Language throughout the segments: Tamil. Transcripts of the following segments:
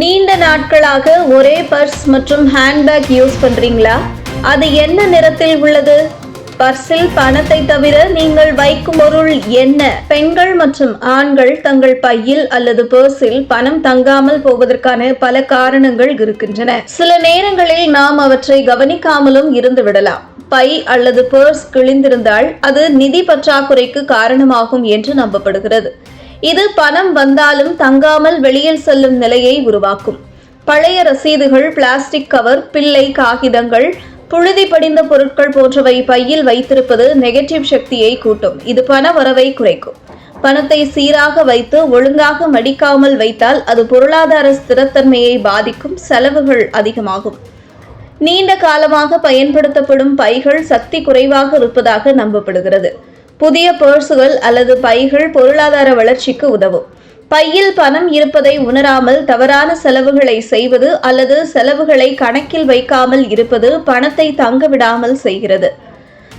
நீண்ட நாட்களாக ஒரே பர்ஸ் மற்றும் ஹேண்ட்பேக் யூஸ் பண்றீங்களா? அது என்ன நிறத்தில் உள்ளது? பர்ஸில் பணத்தை தவிர நீங்கள் வைக்கும் பொருள் என்ன? பெண்கள் மற்றும் ஆண்கள் தங்கள் பையில் அல்லது பர்ஸில் பணம் தங்காமல் போவதற்கான பல காரணங்கள் இருக்கின்றன. சில நேரங்களில் நாம் அவற்றை கவனிக்காமலும் இருந்து விடலாம். பை அல்லது பர்ஸ் கிழிந்திருந்தால் அது நிதி பற்றாக்குறைக்கு காரணமாகும் என்று நம்பப்படுகிறது. இது பணம் வந்தாலும் தங்காமல் வெளியில் செல்லும் நிலையை உருவாக்கும். பழைய ரசீதுகள் பிளாஸ்டிக் கவர் பிள்ளை காகிதங்கள் புழுதி படிந்த பொருட்கள் போன்றவை பையில் வைத்திருப்பது நெகட்டிவ் சக்தியை கூட்டும். இது பண வரவை குறைக்கும். பணத்தை சீராக வைத்து ஒழுங்காக மடிக்காமல் வைத்தால் அது பொருளாதார ஸ்திரத்தன்மையை பாதிக்கும் செலவுகள் அதிகமாகும். நீண்ட காலமாக பயன்படுத்தப்படும் பைகள் சக்தி குறைவாக இருப்பதாக நம்பப்படுகிறது. புதிய பர்சுகள் அல்லது பைகள் பொருளாதார வளர்ச்சிக்கு உதவும். பையில் பணம் இருப்பதை உணராமல் தவறான செலவுகளை செய்வது அல்லது செலவுகளை கணக்கில் வைக்காமல் இருப்பது பணத்தை தங்க விடாமல் செய்கிறது.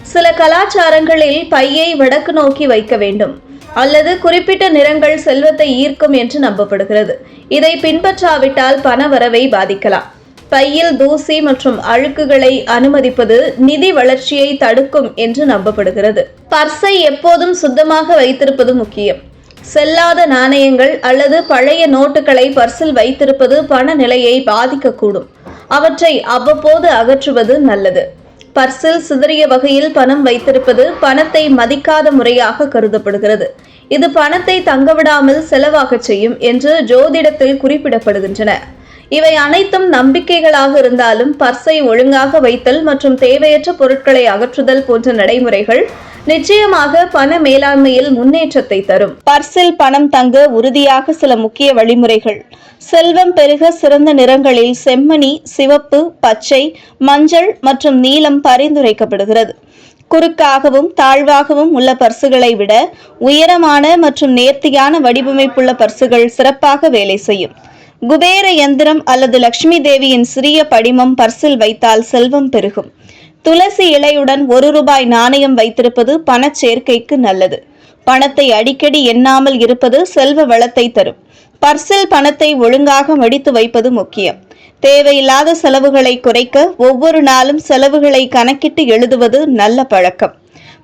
சில கலாச்சாரங்களில் பையை வடக்கு நோக்கி வைக்க வேண்டும். அல்லது குறிப்பிட்ட நிறங்கள் செல்வத்தை ஈர்க்கும் என்று நம்பப்படுகிறது. இதை பின்பற்றாவிட்டால் பண வரவை பாதிக்கலாம். பையில் தூசி மற்றும் அழுக்குகளை அனுமதிப்பது நிதி வளர்ச்சியை தடுக்கும் என்று நம்பப்படுகிறது. பர்ஸை எப்போதும் சுத்தமாக வைத்திருப்பது முக்கியம். செல்லாத நாணயங்கள் அல்லது பழைய நோட்டுகளை பர்ஸில் வைத்திருப்பது பண நிலையை பாதிக்கக்கூடும். அவற்றை அவ்வப்போது அகற்றுவது நல்லது. பர்ஸில் சிதறிய வகையில் பணம் வைத்திருப்பது பணத்தை மதிக்காத முறையாக கருதப்படுகிறது. இது பணத்தை தங்கவிடாமல் செலவாகச் செய்யும் என்று ஜோதிடத்தில் குறிப்பிடப்படுகின்றன. இவை அனைத்தும் நம்பிக்கைகளாக இருந்தாலும் பர்ஸை ஒழுங்காக வைத்தல் மற்றும் தேவையற்ற பொருட்களை அகற்றுதல் போன்ற நடைமுறைகள் நிச்சயமாக பண மேலாண்மையில் முன்னேற்றத்தை தரும். பர்ஸில் பணம் தங்க உறுதியாக சில முக்கிய வழிமுறைகள். செல்வம் பெருக சிறந்த நிறங்களில் செம்மணி சிவப்பு பச்சை மஞ்சள் மற்றும் நீலம் பரிந்துரைக்கப்படுகிறது. குறுக்காகவும் தாழ்வாகவும் உள்ள பர்சுகளை விட உயரமான மற்றும் நேர்த்தியான வடிவமைப்புள்ள பர்சுகள் சிறப்பாக வேலை செய்யும். குபேர யந்திரம் அல்லது லக்ஷ்மி தேவியின் சிறிய படிமம் பர்சில் வைத்தால் செல்வம் பெருகும். துளசி இலையுடன் ஒரு ரூபாய் நாணயம் வைத்திருப்பது பணச் சேர்க்கைக்கு நல்லது. பணத்தை அடிக்கடி எண்ணாமல் இருப்பது செல்வ வளத்தை தரும். பர்சில் பணத்தை ஒழுங்காக மடித்து வைப்பது முக்கியம். தேவையில்லாத செலவுகளை குறைக்க ஒவ்வொரு நாளும் செலவுகளை கணக்கிட்டு எழுதுவது நல்ல பழக்கம்.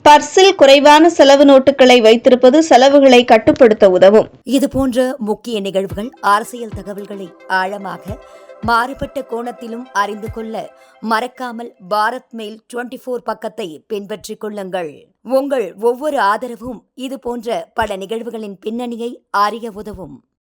பர்சில் குறைவான செலவு நோட்டுகளை வைத்திருப்பது செலவுகளை கட்டுப்படுத்த உதவும். இது போன்ற முக்கிய நிகழ்வுகள் அரசியல் தகவல்களை ஆழமாக மாறுபட்ட கோணத்திலும் அறிந்து கொள்ள மறக்காமல் பாரத் மெயில் டுவெண்டி ஃபோர் பக்கத்தை பின்பற்றிக் கொள்ளுங்கள். உங்கள் ஒவ்வொரு ஆதரவும் இது போன்ற பல நிகழ்வுகளின் பின்னணியை அறிய உதவும்.